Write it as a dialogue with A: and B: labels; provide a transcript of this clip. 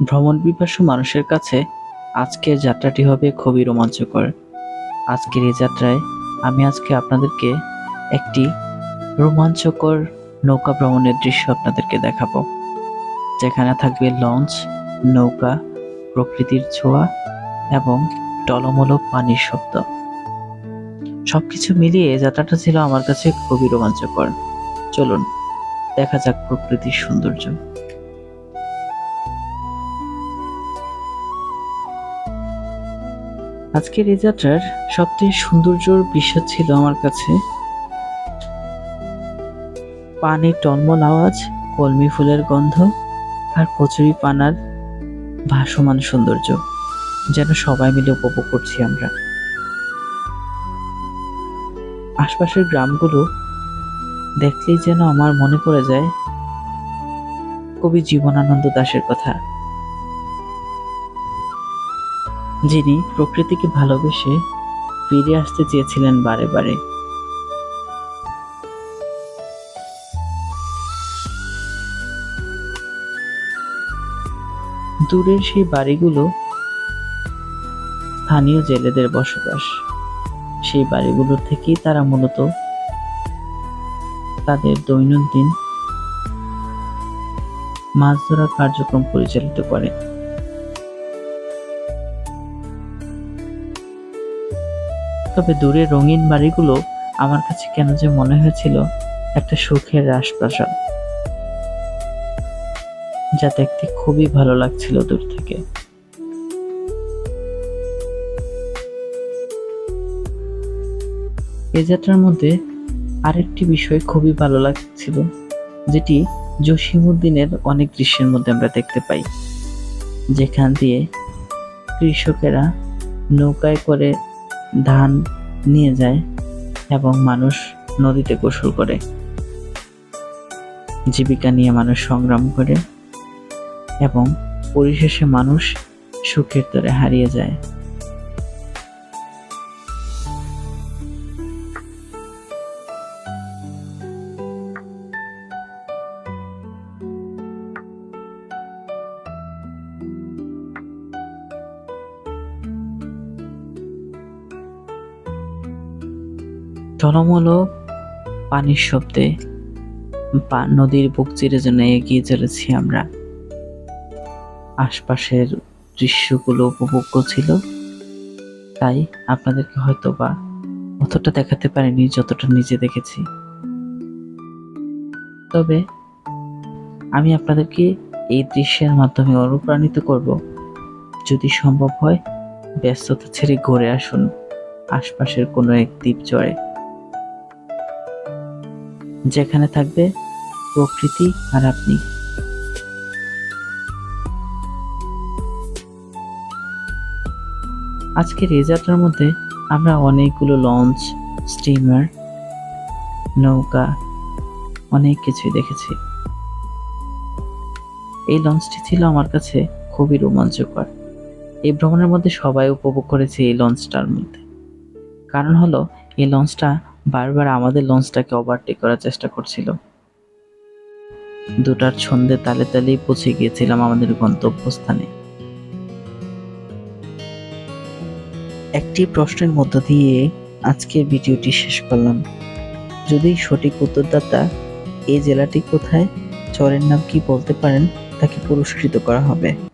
A: ভ্রমণ পিপাসু মানুষের কাছে আজকের যাত্রাটি হবে খুবই রোমাঞ্চকর। আজকের এই যাত্রায় আমি আজকে আপনাদেরকে একটি রোমাঞ্চকর নৌকা ভ্রমণের দৃশ্য আপনাদেরকে দেখাবো। যেখানে থাকবে লঞ্চ, নৌকা, প্রকৃতির ছোঁয়া এবং টলমলো পানির শব্দ। সবকিছু মিলিয়ে যাত্রাটা ছিল আমার কাছে খুবই রোমাঞ্চকর। চলুন, দেখা যাক প্রকৃতির সৌন্দর্য। আজকের এই যাত্রার সবচেয়ে সৌন্দর্যর বিষয় ছিল আমার কাছে পানির টলমল আওয়াজ, কলমি ফুলের গন্ধ আর কচুরি পানার ভাসমান সৌন্দর্য, যেন সবাই মিলে উপভোগ করছি আমরা। আশপাশের গ্রামগুলো দেখলেই যেন আমার মনে পড়ে যায় কবি জীবনানন্দ দাশের কথা। যিনি প্রকৃতিকে ভালোবেসে ফিরে আসতে চেয়েছিলেন বারে বারে। দূরের সেই বাড়িগুলো স্থানীয় জেলেদের বসবাস। সেই বাড়িগুলোর থেকেই তারা মূলত তাদের দৈনন্দিন মাছ ধরার কার্যক্রম পরিচালিত করে। তবে দূরে রঙিন বাড়িগুলো আমার কাছে কেন যে মনে হয়েছিল একটা সুখের রাজপ্রাসাদ, যা দেখতে খুবই ভালো লাগছিল দূর থেকে। এ যাত্রার মধ্যে আরেকটি বিষয় খুবই ভালো লাগছিল, যেটি জসিমুদ্দিনের অনেক দৃশ্যের মধ্যে আমরা দেখতে পাই, যেখান দিয়ে কৃষকেরা নৌকায় করে ধান নিয়ে যায় এবং মানুষ নদীতে গোসল করে। জীবিকা নিয়ে মানুষ সংগ্রাম করে এবং পরিশেষে মানুষ সুখের তরে হারিয়ে যায়। টলমল পানির শব্দে নদীর বুক চিরে যেন এগিয়ে চলেছি আমরা। আশপাশের দৃশ্যগুলো উপভোগ্য ছিল, তাই আপনাদেরকে হয়তো বা অতটা দেখাতে পারিনি যতটা নিজে দেখেছি। তবে আমি আপনাদেরকে এই দৃশ্যের মাধ্যমে অনুপ্রাণিত করব। যদি সম্ভব হয়, ব্যস্ততা ছেড়ে ঘুরে আসুন আশপাশের কোনো এক দ্বীপ চড়ে যেখানে থাকবে প্রকৃতি আর আপনি। আজকের যাত্রার মধ্যে আমরা অনেকগুলো লঞ্চ স্টিমার নৌকা, অনেক কিছুই দেখেছি। এই লঞ্চটি ছিল আমার কাছে খুবই রোমাঞ্চকর। এই ভ্রমণের মধ্যে সবাই উপভোগ করেছে এই লঞ্চটার মধ্যে। কারণ হলো, এই লঞ্চটা বারবার আমাদের লঞ্চটাকে ওভারটেক করার চেষ্টা করছিল। দুটার ছন্দে তালে তালেই পৌঁছে গিয়েছিলাম আমাদের গন্তব্যস্থানে। একটি প্রশ্নের মধ্য দিয়ে আজকের ভিডিওটি শেষ করলাম। যদি সঠিক উত্তরদাতা এই জেলাটি কোথায়, চরের নাম কি বলতে পারেন, তাকে পুরস্কৃত করা হবে।